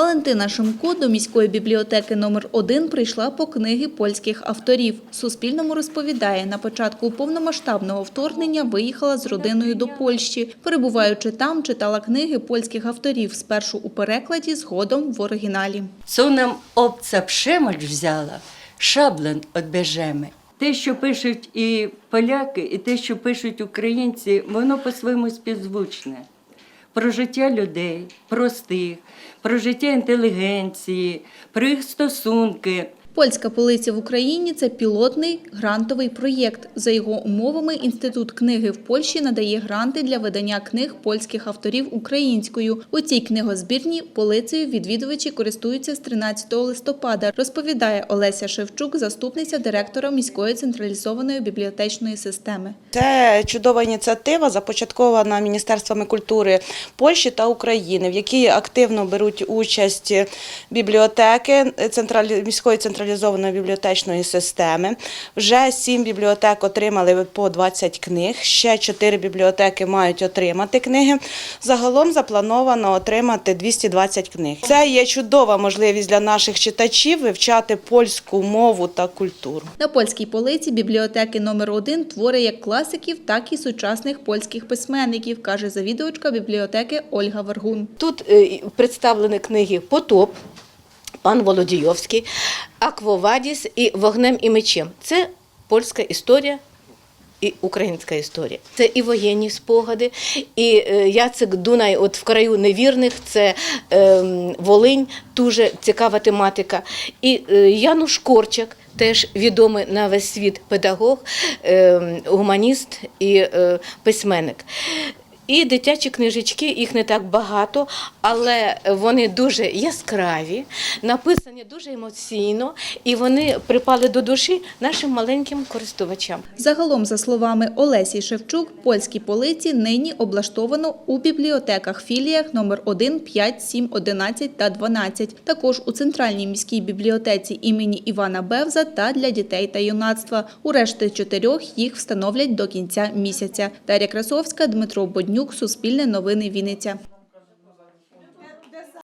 Валентина Шимко до міської бібліотеки номер 1 прийшла по книги польських авторів. Суспільному розповідає, на початку повномасштабного вторгнення виїхала з родиною до Польщі. Перебуваючи там, читала книги польських авторів спершу у перекладі, згодом в оригіналі. Co nam obca przemoc wzięła, szablon odbierzemy. Те, що пишуть і поляки, і те, що пишуть українці, воно по-своєму співзвучне. Про життя людей, простих, про життя інтелігенції, про їх стосунки. Польська полиця в Україні це пілотний грантовий проєкт. За його умовами, інститут книги в Польщі надає гранти для видання книг польських авторів українською. У цій книгозбірні полицею відвідувачі користуються з 13 листопада, розповідає Олеся Шевчук, заступниця директора міської централізованої бібліотечної системи. Це чудова ініціатива, започаткована Міністерствами культури Польщі та України, в якій активно беруть участь бібліотеки централі... міської централізованої бібліотечної системи. Вже сім бібліотек отримали по 20 книг. Ще чотири бібліотеки мають отримати книги. Загалом заплановано отримати 220 книг. Це є чудова можливість для наших читачів вивчати польську мову та культуру. На польській полиці бібліотеки номер 1 твори як класиків, так і сучасних польських письменників, каже завідувачка бібліотеки Ольга Варгун. Тут е, представлені книги Потоп, пан Володійовський, Аквовадіс і Вогнем і мечем. Це польська історія. І українська історія. Це і воєнні спогади, і е, Яцек Дунай, от в краю невірних, це е, Волинь, дуже цікава тематика. І е, Януш Корчак, теж відомий на весь світ педагог, е, гуманіст і е, письменник. І дитячі книжечки, їх не так багато, але вони дуже яскраві, написані дуже емоційно, і вони припали до душі нашим маленьким користувачам. Загалом, за словами Олесі Шевчук, польські полиці нині облаштовано у бібліотеках філіях номер 1, 5, 7, 11 та 12. Також у центральній міській бібліотеці імені Івана Бевза та для дітей та юнацтва. У решти чотирьох їх встановлять до кінця місяця. Дар'я Красовська, Дмитро Боднюк, Суспільне новини Вінниця.